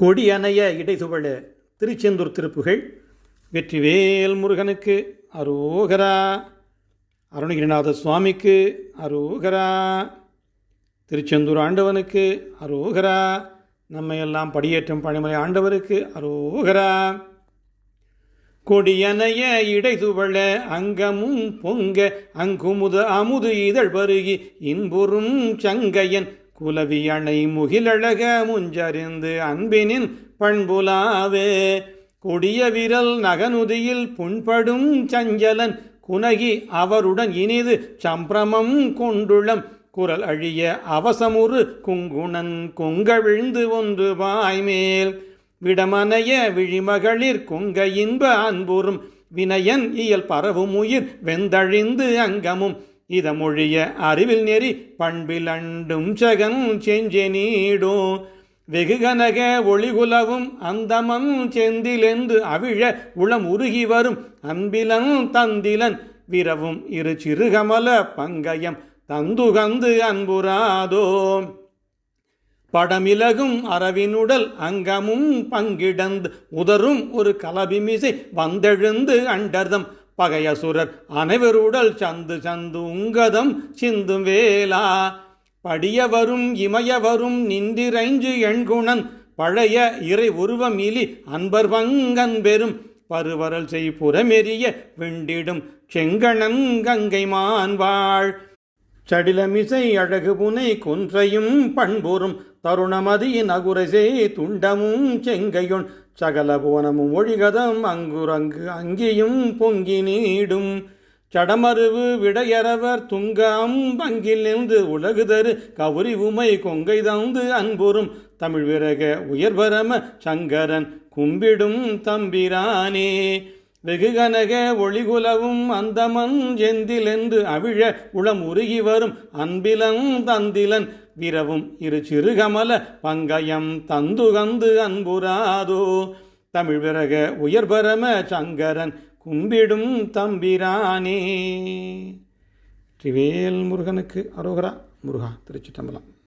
கொடியணைய இடைதுவள திருச்செந்தூர் திருப்புகள் வெற்றிவேல் முருகனுக்கு அரோகரா. அருணகிரிநாத சுவாமிக்கு அரோகரா. திருச்செந்தூர் ஆண்டவனுக்கு அரோகரா. நம்மையெல்லாம் படியேற்றம் பணிமலை ஆண்டவருக்கு அரோகரா. கொடியனைய இடைதுவள அங்கமும் பொங்க அங்குமுத அமுது இதழ் பருகி இன்புறும் சங்கையன் குலவியணை முகிலழக முஞ்சறிந்து அன்பினின் பண்புலாவே. கொடிய விரல் நகனுதியில் புண்படும் சஞ்சலன் குனகி அவருடன் இனிது சம்பிரமம் கொண்டுளம். குரல் அழிய அவசமுறு குங்குணன் கொங்கவிழ்ந்து ஒன்று வாய்மேல். விடமனைய விழிமகளிர் கொங்க இன்ப அன்புறும். வினயன் இயல் பரவும் உயிர் வெந்தழிந்து அங்கமும். இதமொழிய அறிவில் நெறி பண்பில் அண்டும் சகன் செஞ்செ நீடும் வெகுகனக ஒளிகுலவும் அந்தமம் செந்திலெந்து அவிழ உளம் உருகி வரும் அன்பிலன் தந்திலன் விரவும் இரு சிறுகமல பங்கயம் தந்துகந்து அன்புராதோ. படமிலகும் அரவினுடல் அங்கமும் பங்கிடந்து உதரும் ஒரு கலபிமிசை வந்தெழுந்து அண்டர்தம் பகையசுரர் அனைவருடல் சந்து சந்து உங்கதம் சிந்தும் வேலா. படியவரும் இமயவரும் நின்றிரைஞ்சு எண்குணன் பழைய இறை உருவம் அன்பர் பங்கன் பெரும். பருவரல் செய் புறமெறிய வெண்டிடும் செங்கணன் கங்கை மான்வாள் சடிலமிசை அழகு புனை குன்றையும் பண்புறும் தருணமதியின் அகுரசே துண்டமும் செங்கையுன் சகல புவனமும் ஒழிகதம் அங்குரங்கு அங்கியும் பொங்கி நீடும். சடமருவு விடையறவர் துங்காம் பங்கில் நின்று உலகுதரு கவுரி உமை கொங்கை தந்து அன்புறும் தமிழ் விறக உயர்வரம சங்கரன் கும்பிடும் தம்பிரானே. வெகுகனக ஒளிகுலவும் அந்தமன் எந்திலென்று அவிழ உளம் உருகி வரும் அன்பிலன் தந்திலன் விரவும் இரு சிறுகமல பங்கயம் தந்துகந்து அன்புராதோ. தமிழ் விரக உயர்பரம சங்கரன் கும்பிடும் தம்பிரானே. திரிவேல் முருகனுக்கு அரோகரா முருகா திருச்சிட்டம்பலம்